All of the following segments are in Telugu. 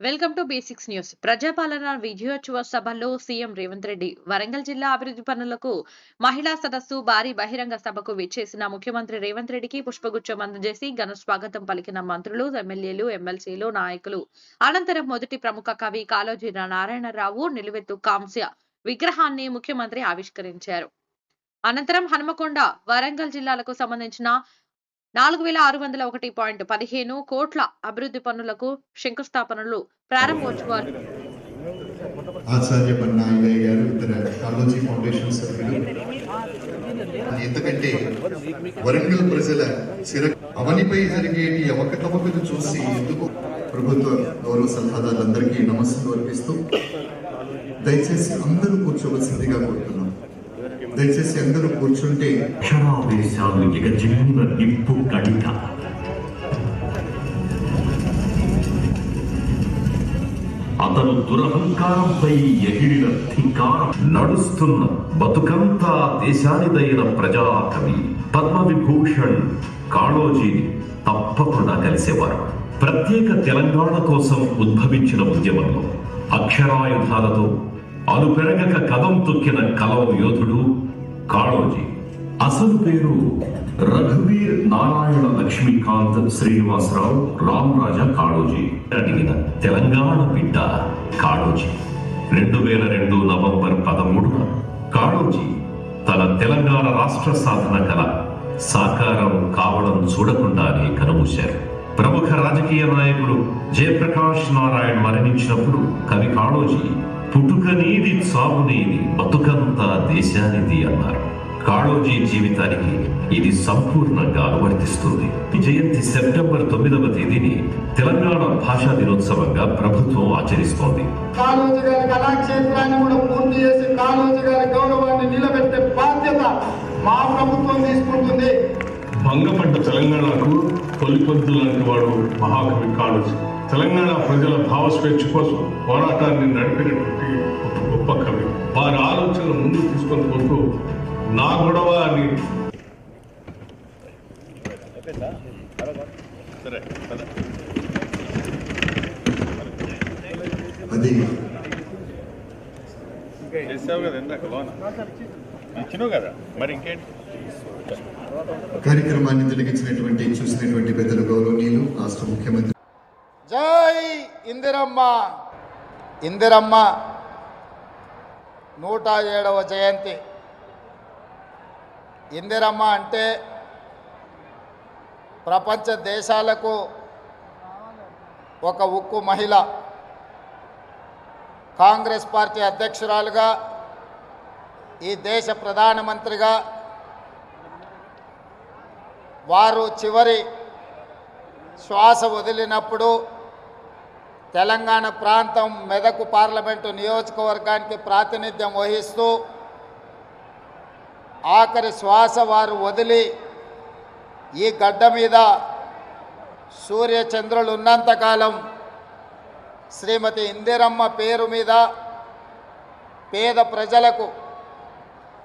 Welcome to basics news. ప్రజాపాలన విజయోత్సవ సభలో సీఎం రేవంత్ రెడ్డి వరంగల్ జిల్లా అభివృద్ధి పనులకు మహిళా సదస్సు భారీ బహిరంగ సభకు విచ్చేసిన ముఖ్యమంత్రి రేవంత్ రెడ్డికి పుష్పగుచ్చం అందజేసి ఘన స్వాగతం పలికిన మంత్రులు ఎమ్మెల్యేలు ఎమ్మెల్సీలు నాయకులు. అనంతరం మొదటి ప్రముఖ కవి కాళోజీ నారాయణరావు నిలువెత్తు కాంస్య విగ్రహాన్ని ముఖ్యమంత్రి ఆవిష్కరించారు. అనంతరం హనుమకొండ వరంగల్ జిల్లాలకు సంబంధించిన నాలుగు వేల ఆరు వందల ఒకటి పాయింట్ పదిహేను కోట్ల అభివృద్ధి పనులకు శంకుస్థాపనలు ప్రారంభోత్సవాలు. ఆచార్య బన్నాయ్య గారు ఇతర కాలోజీ ఫౌండేషన్ సభ్యులు. ఎందుకంటే వరంగల్ ప్రజల చిర అవనిపై జరిగేటి అవకతవకలు చూసి ఎందుకు ప్రభుత్వ గౌరవ సలహాదారులందరికీ నమస్సులు అర్పిస్తూ దయచేసి అందరూ కూర్చోవలసిందిగా కోరుతున్నాం దయచేసి అందరూ కూర్చుంటే అక్షరావేశాలు ఎగజిమ్మిన నింపు కడిత. అతను దురహంకారంపై ఎగిరిన ధిక్కారం నడుస్తున్న బతుకంతా దేశానిదైన ప్రజాకవి పద్మవిభూషణ్ కాళోజీని తప్పకుండా కలిసేవారు. ప్రత్యేక తెలంగాణ కోసం ఉద్భవించిన ఉద్యమంలో అక్షరాయుధాలతో అలుపెరగక కదం తొక్కిన కలవ యోధుడు కాళోజీ. అసలు పేరు రఘువీర్ నారాయణ లక్ష్మీకాంత్ శ్రీనివాసరావు రామరాజా కాళోజీ. అడిగిన తెలంగాణ బిడ్డ కాళోజీ. రెండు వేల రెండు నవంబర్ పదమూడున కాళోజీ తన తెలంగాణ రాష్ట్ర సాధన కల సాకారం కావడం చూడకుండానే కనుమూశారు. ప్రముఖ రాజకీయ నాయకుడు జయప్రకాష్ నారాయణ్ మరణించినప్పుడు కవి కాళోజీ పుట్టుకనీది చావునేది బతుకంతా దేశానిది అన్నారు. కాళోజీ జీవితానికి ఇది సంపూర్ణంగా అనువర్తిస్తుంది. జయంతి సెప్టెంబర్ తొమ్మిదవ తేదీని తెలంగాణ భాషా దినోత్సవంగా ప్రభుత్వం ఆచరిస్తోంది. కాళోజీ గారి కళాక్షేత్రాన్ని కూడా పూర్తి చేసి కాళోజీ గారి గౌరవాన్ని నిలబెట్టే బాధ్యత మా ప్రభుత్వం తీసుకుంటుంది. భంగపడ్డ తెలంగాణకు తొలిపొద్దు లాంటి వాడు మహాకవి కాళోజీ. తెలంగాణ ప్రజల భావస్వేచ్ఛ కోసం పోరాటాన్ని నడిపినటువంటి ఒక గొప్ప కవి. వారి ఆలోచనలు ముందుకు తీసుకొని పోతూ నా గొడవ అని అది చేసావు కదా ఇందాక లోన ఇచ్చినావు కదా మరి ఇంకేంటి? కార్యక్రమాన్ని తిలగించినటువంటి చూసినటువంటి పెద్దలు గౌరవనీయులు రాష్ట్ర ముఖ్యమంత్రి జై ఇందిరమ్మ. ఇందిరమ్మ. నూట ఏడవ జయంతి. ఇందిరమ్మ అంటే ప్రపంచ దేశాలకు ఒక ఉక్కు మహిళ. కాంగ్రెస్ పార్టీ అధ్యక్షురాలుగా ఈ దేశ ప్రధానమంత్రిగా వారు చివరి శ్వాస వదిలినప్పుడు తెలంగాణ ప్రాంతం మెదకు పార్లమెంటు నియోజకవర్గానికి ప్రాతినిధ్యం వహిస్తూ ఆఖరి శ్వాస వారు వదిలి ఈ గడ్డ మీద సూర్యచంద్రులు ఉన్నంతకాలం శ్రీమతి ఇందిరమ్మ పేరు మీద పేద ప్రజలకు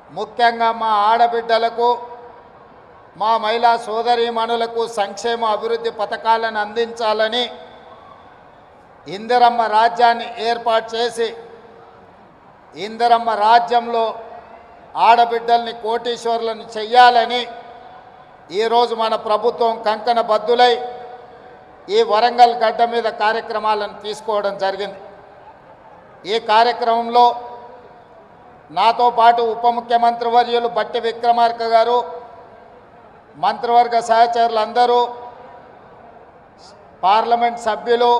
ముఖ్యంగా మా ఆడబిడ్డలకు మా మహిళా సోదరీమణులకు సంక్షేమ అభివృద్ధి పథకాలను అందించాలని ఇందిరమ్మ రాజ్యాన్ని ఏర్పాటు చేసి ఇందిరమ్మ రాజ్యంలో ఆడబిడ్డల్ని కోటీశ్వరులను చెయ్యాలని ఈరోజు మన ప్రభుత్వం కంకణ బద్దులై ఈ వరంగల్ గడ్డ మీద కార్యక్రమాలను తీసుకోవడం జరిగింది. ఈ కార్యక్రమంలో నాతో పాటు ఉప ముఖ్యమంత్రి వర్యులు బట్టి విక్రమార్క గారు మంత్రివర్గ సహచరులందరూ పార్లమెంట్ సభ్యులు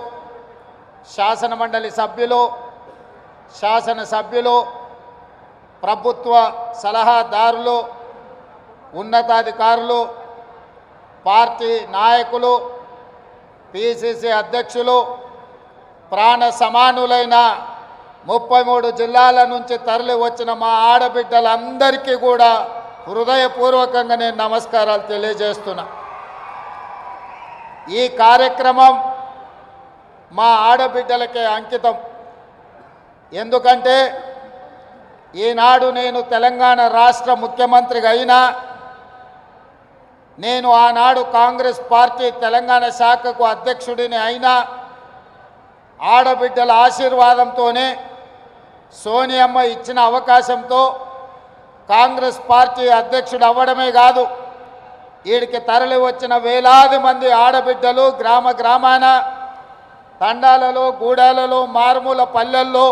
శాసన మండలి సభ్యులు శాసన సభ్యులు ప్రభుత్వ సలహాదారులు ఉన్నతాధికారులు పార్టీ నాయకులు పిసిసి అధ్యక్షులు ప్రాణ సమానులైన ముప్పై మూడు జిల్లాల నుంచి తరలి వచ్చిన మా ఆడబిడ్డలందరికీ కూడా హృదయపూర్వకంగా నేను నమస్కారాలు తెలియజేస్తున్నా. ఈ కార్యక్రమం మా ఆడబిడ్డలకే అంకితం. ఎందుకంటే ఈనాడు నేను తెలంగాణ రాష్ట్ర ముఖ్యమంత్రిగా అయినా నేను ఆనాడు కాంగ్రెస్ పార్టీ తెలంగాణ శాఖకు అధ్యక్షుడిని అయినా ఆడబిడ్డల ఆశీర్వాదంతోనే సోనియమ్మ ఇచ్చిన అవకాశంతో కాంగ్రెస్ పార్టీ అధ్యక్షుడు అవ్వడమే కాదు వీడికి తరలి వచ్చిన వేలాది మంది ఆడబిడ్డలు గ్రామ గ్రామాన తండాలలో గూడాలలో మారుమూల పల్లెల్లో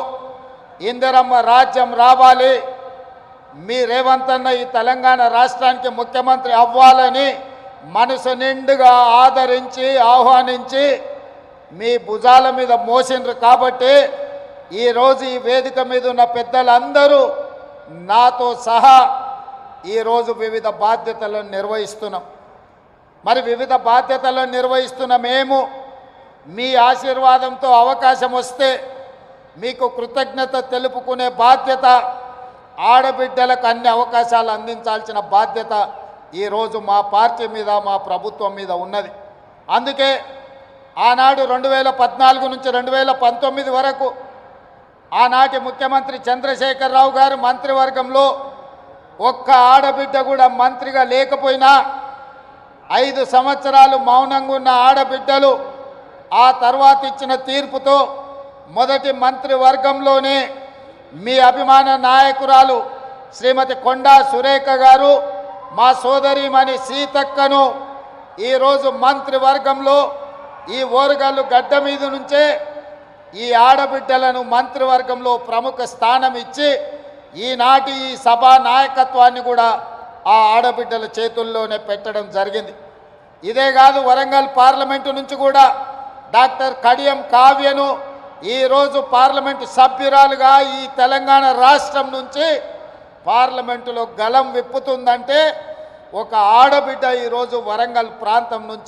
ఇందిరమ్మ రాజ్యం రావాలి. మీ రేవంత్ అన్న ఈ తెలంగాణ రాష్ట్రానికి ముఖ్యమంత్రి అవ్వాలని మనసు నిండుగా ఆదరించి ఆహ్వానించి మీ భుజాల మీద మోసిండ్రు కాబట్టి ఈరోజు ఈ వేదిక మీద ఉన్న పెద్దలందరూ నాతో సహా ఈరోజు వివిధ బాధ్యతలను నిర్వహిస్తున్నాం. మరి వివిధ బాధ్యతలను నిర్వహిస్తున్న మేము మీ ఆశీర్వాదంతో అవకాశం వస్తే మీకు కృతజ్ఞత తెలుపుకునే బాధ్యత ఆడబిడ్డలకు అన్ని అవకాశాలు అందించాల్సిన బాధ్యత ఈరోజు మా పార్టీ మీద మా ప్రభుత్వం మీద ఉన్నది. అందుకే ఆనాడు రెండు వేల పద్నాలుగు నుంచి రెండు వేల పంతొమ్మిది వరకు ఆనాటి ముఖ్యమంత్రి చంద్రశేఖరరావు గారు మంత్రివర్గంలో ఒక్క ఆడబిడ్డ కూడా మంత్రిగా లేకపోయినా ఐదు సంవత్సరాలు మౌనంగా ఉన్న ఆడబిడ్డలు ఆ తర్వాత ఇచ్చిన తీర్పుతో మొదటి మంత్రివర్గంలోనే మీ అభిమాన నాయకురాలు శ్రీమతి కొండా సురేఖ గారు మా సోదరిమణి సీతక్కను ఈరోజు మంత్రివర్గంలో ఈ ఓరుగల్లు గడ్డ మీద నుంచే ఈ ఆడబిడ్డలను మంత్రివర్గంలో ప్రముఖ స్థానం ఇచ్చి ఈనాటి ఈ సభా నాయకత్వాన్ని కూడా ఆ ఆడబిడ్డల చేతుల్లోనే పెట్టడం జరిగింది. ఇదే కాదు వరంగల్ పార్లమెంటు నుంచి కూడా డాక్టర్ కడియం కావ్యను ఈరోజు పార్లమెంటు సభ్యురాలుగా ఈ తెలంగాణ రాష్ట్రం నుంచి పార్లమెంటులో గలం విప్పుతుందంటే ఒక ఆడబిడ్డ ఈరోజు వరంగల్ ప్రాంతం నుంచి